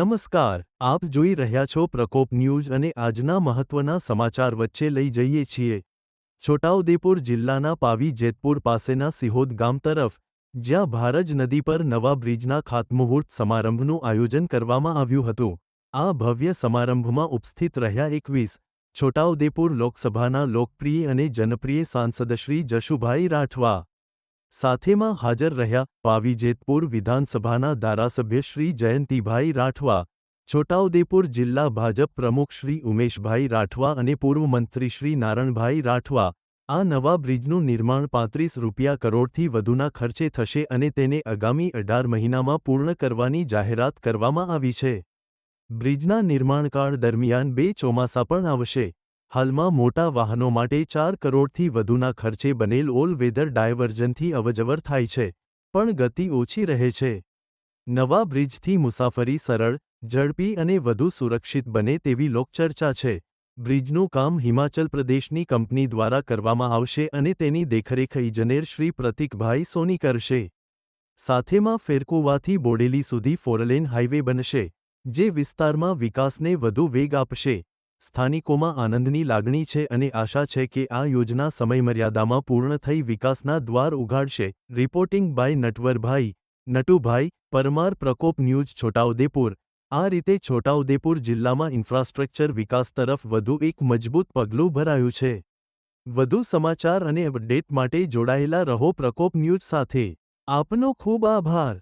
નમસ્કાર, આપ જોઈ રહ્યા છો પ્રકોપ ન્યૂઝ અને આજના મહત્વના સમાચાર વચ્ચે લઈ જઈએ છીએ. છોટાઉદેપુર જિલ્લાના પાવી જેતપુર પાસેના સિહોદ ગામ તરફ, જ્યાં ભારજ નદી પર નવા બ્રિજના ખાતમુહૂર્ત સમારંભનું આયોજન કરવામાં આવ્યું હતું. આ ભવ્ય સમારંભમાં ઉપસ્થિત રહ્યા એકવીસ, છોટાઉદેપુર લોકસભાના લોકપ્રિય અને જનપ્રિય સાંસદ શ્રી જશુભાઈ રાઠવા સાથેમાં હાજર રહ્યા પાવીજેતપુર વિધાનસભાના ધારાસભ્ય શ્રી જયંતિભાઈ રાઠવા, છોટાઉદેપુર જિલ્લા ભાજપ પ્રમુખ શ્રી ઉમેશભાઈ રાઠવા અને પૂર્વ મંત્રી શ્રી નારણભાઈ રાઠવા, આ નવા બ્રિજનું નિર્માણ પાંત્રીસ રૂપિયા કરોડથી વધુના ખર્ચે થશે અને તેને આગામી અઢાર મહિનામાં પૂર્ણ કરવાની જાહેરાત કરવામાં આવી છે. બ્રિજના નિર્માણકાળ દરમિયાન બે ચોમાસા પણ આવશે. હાલમાં મોટા વાહનો માટે ચાર કરોડથી વધુના ખર્ચે બનેલ ઓલ વેધર ડાયવર્ઝનથી અવજવર થાય છે, પણ ગતિ ઓછી રહે છે. નવા બ્રિજથી મુસાફરી સરળ, ઝડપી અને વધુ સુરક્ષિત બને તેવી લોકચર્ચા છે. બ્રિજનું કામ હિમાચલ પ્રદેશની કંપની દ્વારા કરવામાં આવશે અને તેની દેખરેખ ઇજનેર શ્રી પ્રતિકભાઈ સોની કરશે. સાથેમાં ફેરકુવાથી બોડેલી સુધી ફોરલેન હાઇવે બનશે, જે વિસ્તારમાં વિકાસને વધુ વેગ આપશે. સ્થાનિકોમાં આનંદની લાગણી છે અને આશા છે કે આ યોજના સમયમર્યાદામાં પૂર્ણ થઈ વિકાસના દ્વાર ઉઘાડશે. Reporting by Natvarbhai, Natubhai, Parmar Prakop news Chhota Udepur. આ રીતે છોટાઉદેપુર જિલ્લામાં ઇન્ફ્રાસ્ટ્રક્ચર વિકાસ તરફ વધુ એક મજબૂત પગલું ભરાયું છે. વધુ સમાચાર અને અપડેટ માટે જોડાયેલા રહો પ્રકોપ ન્યૂઝ સાથે. આપનો ખૂબ આભાર.